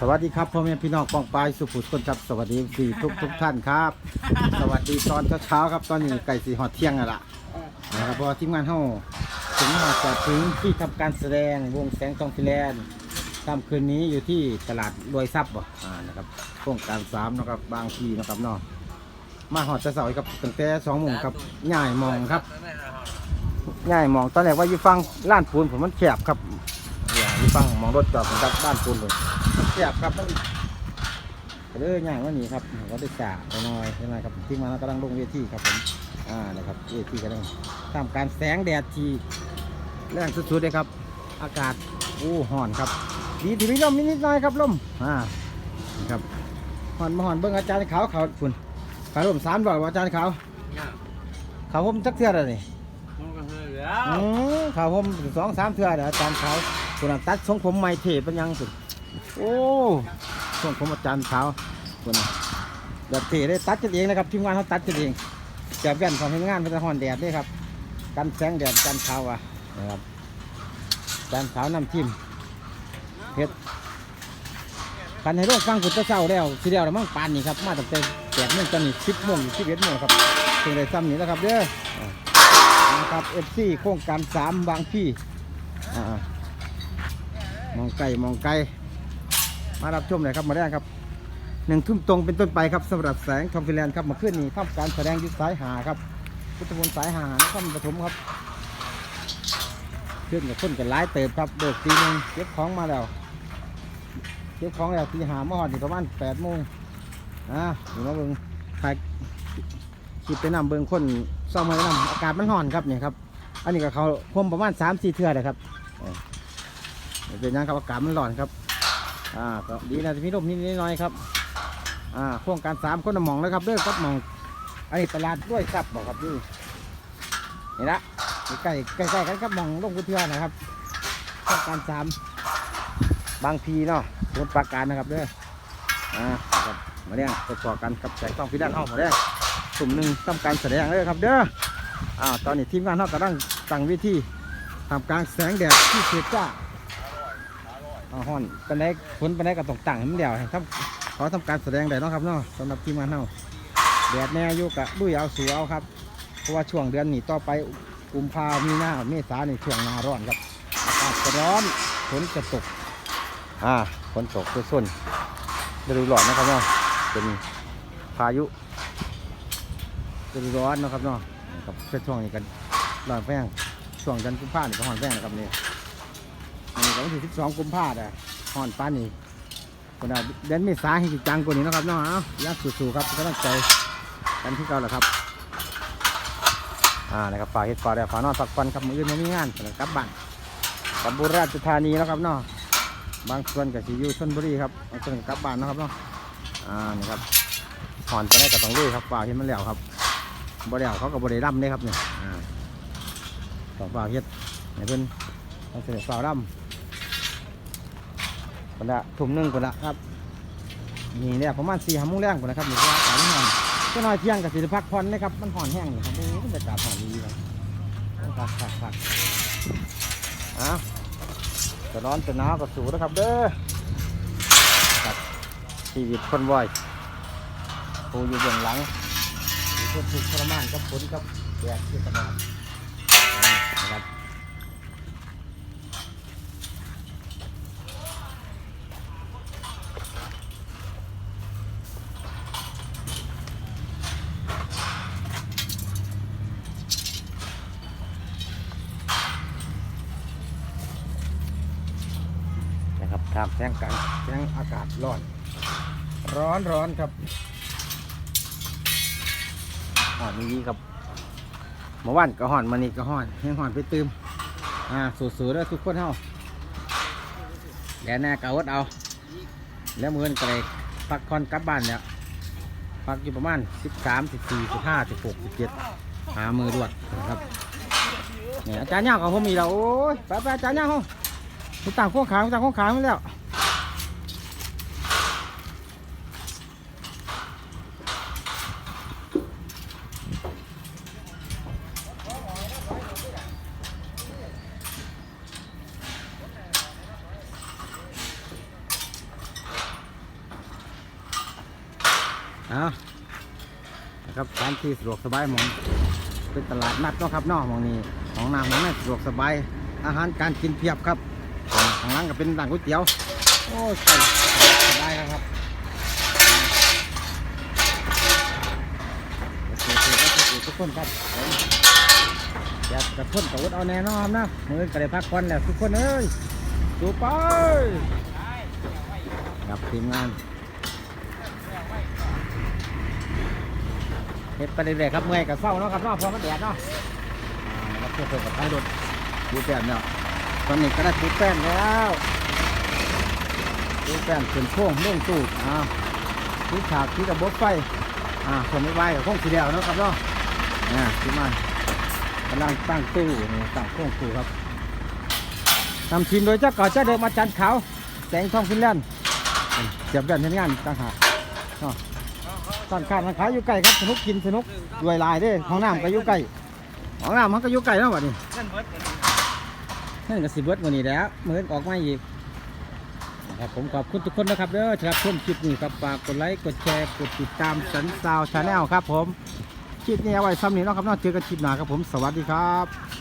สวัสดีครับพ่อแม่พี่น้องปองปายสุขุมคนครับสวัสดีดีทุกทุกท่านครับ สวัสดีตอนเช้าๆครับตอนนี้ไก่สีหอดเที่ยงอะล่ะนะครับเพอทีมงานเฮาถึงมาจะถึงที่ทำการแสดงวงแสงทองฟิแลนด์ค่ำคืนนี้อยู่ที่ตลาดรวยทรัพย์บ่อ่านะครับโครงการสามนะครับบางพีนะครับเนาะมาหอดจะเสาร์ครับตั้งแต่สองโมงครับง่ายมองครับง่ายมองตอนแรกว่าอยู่ฟังล้านปูนผมมันแคบครับอย่าอยู่ฟังมองรถจอดผมครับบ้านปูนผมเสียบครับมันเรื่อยง่ายว่านี้ครับก็ได้จ่าไปหน่อยใช่ไหมครับที่มาแล้วกำลังลงเวทีครับผมอ่านะครับเวทีกำลังทำการแสงแดดที่แรงสุดๆเลยครับ อากาศอู้ห่อนครับ ดีที่มีลมนิดๆหน่อยครับลมอ่านี่ครับห่อนมาห่อนเบิ้งอาจารย์ขาวเขาฝุ่นขาวลมสามร้อยว่าอาจารย์ขาวขาวผมจักเทื่อเลยนี่มันก็คือแล้อืวมขาวผมสองสามเทื่อเดี๋ยวอาจารย์ขาวคุณตัดทรงผมใหม่เทเป็นยังสุด โอ้ส่งผมอาจารย์เช้าคนนะแบบเทได้ตัดกันเองนะครับทีมงานเขาตัดกันเองจะแว่นของทีมงานเป็นหอนแดดด้วยครับกันแสงแดดกันเช้าอะนะครับกันเช้าน้ำทีมเฮ็ดคันให้โลกฟังกุศลเช้าแล้วทีเดียวแล้วมั่งปานนี่ครับมาตั้งแต่แปดโมงจนนี่สิบโมงสิบเอ็ดโมงครับถึงได้ซ้ำนี่แล้วครับเด้อนะครับเอฟซีโครงการสามบางพี่มองไกลมองไกล มารับชมเลยครับมาแรกครับหนึ่งทุ่มตรงเป็นต้นไปครับสำหรับแสงคอมฟิแลนด์ครับมาขึ้นนี่ทำการแสดงยุทสายหาครับพุทธมนต์สายหานครปฐมครับขึ้นกับคนกันหลายเติบครับเดิกตีนึงเก็บของมาแล้วเก็บของแล้วตีหามาหอดอยู่ประมาณแปดโมงอ่าอยู่มาเบิ่งถ่ายคลิปไปนำเบิ่งคนซ่อมมาไปนำอากาศมันห่อนครับเนี่ยครับอันนี้ก็เขาคมประมาณสามสี่เทื่อเลยครับเออเป็นยังครับอากาศมันร้อนครับ อ่าก็ดีนะจะมีลมนิดๆหน่อยๆครับ อ่าโครงการสามคนละหมองแล้วครับเด้อครับหมองอันนี้ตลาดด้วยครับบอกครับนี่เห็นละใกล้ใกล้ๆกันครับหมองลงกุเทือนะครับโครงการสามบางพีเนาะรถปราการนะครับเด้ออ่าครับมาเรียงประกอบกันกับแสงต้องพิด้านห้องมาเด้อกลุ่มหนึ่งทำการแสดงเลยครับเด้ออ่าตอนนี้ทีมงานเขากำลังตั้งวิธีทำกางแสงแดดที่เสียจ้า เอาห่อนปันไดฝนปันไดก็ต้องตั้งให้มันเดียวให้ทำขอทำการแสดงได้เนาะครับเนาะสำหรับทีมงานเฮาแดดแน่อยู่กะดุยเอาสูเอาครับ เพราะว่าช่วงเดือนนี้ต่อไปกุมภามีนาเมษาในช่วงหนาร้อนครับอากาศจะร้อนฝนจะตกอ่าฝนตกคือส่วนฤดูร้อนนะครับเนาะเป็นพายุฤดูร้อนนะครับเนาะครับช่วงนี้กันร้อนแป้งช่วงเดือนกุมภาพันธ์นี่ก็ร้อนแป้งนะครับนี่ นี่ก็วันที่12กุมภาพันธ์อะห่อนปานนี่คนเอาเดือนเมษาให้จังกว่านี้นะครับเนาะเอายากสู้ๆครับกำลังใจกันที่เก่าแหละครับอ่านะครับฝากเฮ็ดฝากได้ฝากนอนฝากฟันครับมืออื่นมามีงานสำหรับกลับบ้านกับบุรีราชธานีนะครับเนาะบางส่วนกับสิยูชลบุรีครับบางส่วนกลับบ้านนะครับเนาะอ่านี่ครับห่อนตอนแรกก็ต้องลุยครับฝากเฮ็ดมันแล้วครับบ่แล้วเขาก็บ่ได้ร่ำเลยครับเนี่ยอ่าต้อฝากเฮ็ดให้เพิ่นต้องเสด็จสาวดำ คนละทุ่มหนึ่งคนละครับนี่เนี่ยประมาณสี่ห้าโมงแรงคนนะครับนี่คืออากามห่อนก็น้อยเที่ยงกับสิริพักผ่อนะครับมันห่อนแห้งนี่ครับโอ้บรรยากาศห่อนดีครับพักพักพักอ้าวจะร้อนจะหนาวก็สู้นะครับเด้อครับชีวิตคนว่อยผู้อยู่เบื้องหลังคนถูกข์ทรมานกับฝนกับแดดที่ตลอดอ่านะครับ นะครับทำแสงกันแสงอากาศร้อน ร้อนร้อนครับห่อนนี้ครับเมื่อวานก็ห่อนมานี่ก็ห่อนยังห่อนไปตืมอ่าสู้ๆแล้วทุกคนเฮาแล้วแน่กเอาดเอา แล้วมือนี้ก็เลยพักคอนกลับบ้านเนี่ยพักอยู่ประมาณ 13 14 15 16 17หามือรวดนะครับเนี่ยอาจารย์ย่าของผมมีแล้วโอ้ยไปไปอาจารย์ย่าห้อง ไปต่างโค้งขางไปต่างโค้งขางไปแล้วเอานะครับสถานที่สะดวกสบายมองเป็นตลาดนัดเนาะครับนาะหมองนี้ของน้ำของนั่นสะดวกสบายอาหารการกินเพียบครับางล่างก็เป็นร้านก๋วยเตี๋ยว โอ้ยใส่สบายครับโอเคโอเคครับทุกคนครับอยากจะพ่นกับวุฒเอาแน่นอนนะมือก็ได้พักผ่อนแล้วทุกคนเอ้ยดูไปครับทีมงานเฮ็ดไปเรื่อยๆครับเมื่อยกับเศร้าเนาะครับเนาะพอมันแดดเนาะอ่านะครับเพื่อเพิ่มกับท้ายรถดูแป้นเนี่ย ตอนนี้ก็ได้ติดแป้นแล้วดูแป้นขึ้นโค้งเล่งตู้อ่าที่ฉากที่ระบบไฟอ่าคนไม่ไหวกับโค้งสีเดียวนะครับเนาะอ่าที่มันกำลังตั้งตู้นี่ตั้งโค้งตู้ครับนำทีมโดยเจ้าก่อเจ้าเดิมอาจารย์ขาวแสงทองฟินแลนด์เสียบแว่นเห็นงานต่างหากตอนการขายอยู่ใกล้ครับสนุกกินสนุกด้วยลายด้ห้องน้ำก็อยู่ใกล้ห้องน้ำมันก็อยู่ใกล้แล้ววะนี่ นั่นเบิดกันนั่นก็สิเบิดวันนี้แล้วเมือออกมาอีกนะครับผมขอบคุณทุกคนนะครับเด้อครับชมคลิปนี้ครับฝากกดไลค์กดแชร์กดติดตามสันซาวชาแนลครับผมคลิปนี้เอาไว้ซ้ำนี้เนาะครับเนอกเจอกันคลิปหน้าครับผมสวัสดีครับ